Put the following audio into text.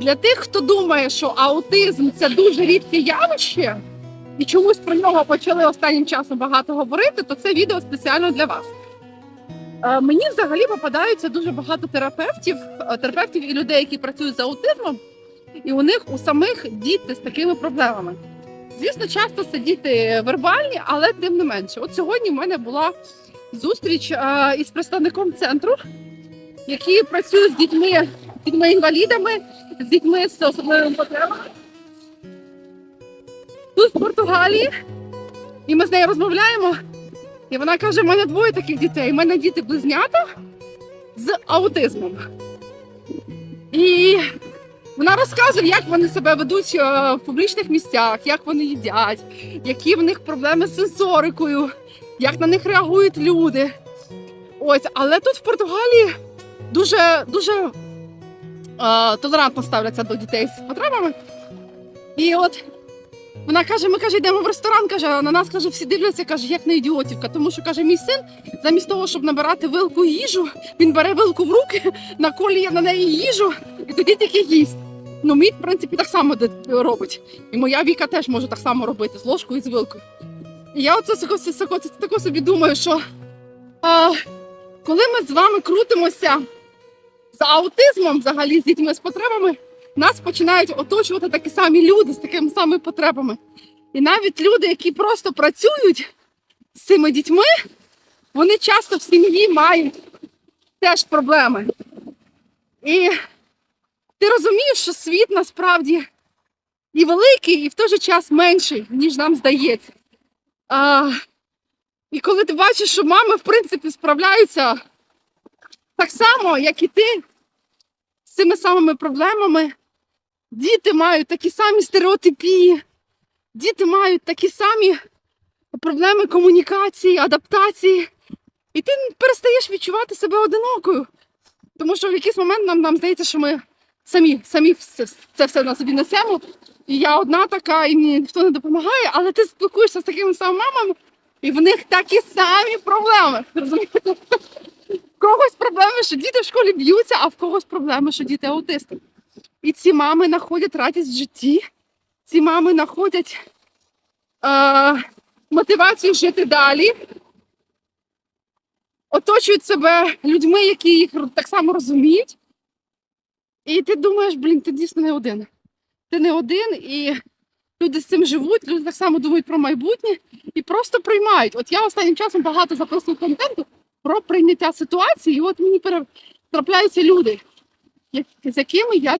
Для тих, хто думає, що аутизм це дуже рідке явище, і чомусь про нього почали останнім часом багато говорити, то це відео спеціально для вас. Е, Мені взагалі попадаються дуже багато терапевтів, е, терапевтів і людей, які працюють з аутизмом, і у них у самих діти з такими проблемами. Звісно, часто це діти вербальні, але тим не менше. От сьогодні в мене була зустріч е, із представником центру, який працює з дітьми, дітьми інвалідами, з дітьми з особливими потребами. Тут з Португалії. І ми з нею розмовляємо. І вона каже: в мене двоє таких дітей. У мене діти близнята з аутизмом. І вона розказує, як вони себе ведуть е, в публічних місцях, як вони їдять, які в них проблеми з сенсорикою, як на них реагують люди. Ось, але тут в Португалії дуже дуже е, толерантно ставляться до дітей з потребами. І от вона каже: ми каже, йдемо в ресторан, каже, а на нас каже, всі дивляться, каже, як на ідіотівка. Тому що каже, мій син, замість того, щоб набирати вилку їжу, він бере вилку в руки, наколює на неї їжу і тоді тільки їсть. Ну, мій, в принципі, так само робить. І моя Віка теж може так само робити з ложкою і з вилкою. І я оце тако, собі думаю, що а, коли ми з вами крутимося з аутизмом, взагалі з дітьми з потребами, нас починають оточувати такі самі люди з такими самими потребами. І навіть люди, які просто працюють з цими дітьми, вони часто в сім'ї мають теж проблеми. І ти розумієш, що світ насправді і великий, і в той же час менший, ніж нам здається. А, і коли ти бачиш, що мами, в принципі, справляються так само, як і ти, цими самими проблемами, діти мають такі самі стереотипії, діти мають такі самі проблеми комунікації, адаптації, і ти перестаєш відчувати себе одинокою. Тому що в якийсь момент нам, нам здається, що ми самі, самі все, це все на собі несемо. І я одна така, і мені ніхто не допомагає, але ти спілкуєшся з такими самими мамами, і в них такі самі проблеми. Розумієте? В когось проблеми, що діти в школі б'ються, а в когось проблеми, що діти аутисти. І ці мами знаходять радість в житті, ці мами знаходять е, мотивацію жити далі, оточують себе людьми, які їх так само розуміють. І ти думаєш, блін, ти дійсно не один. Ти не один, і люди з цим живуть, люди так само думають про майбутнє і просто приймають. От я останнім часом багато записую контенту про прийняття ситуації, і от мені трапляються люди, з якими я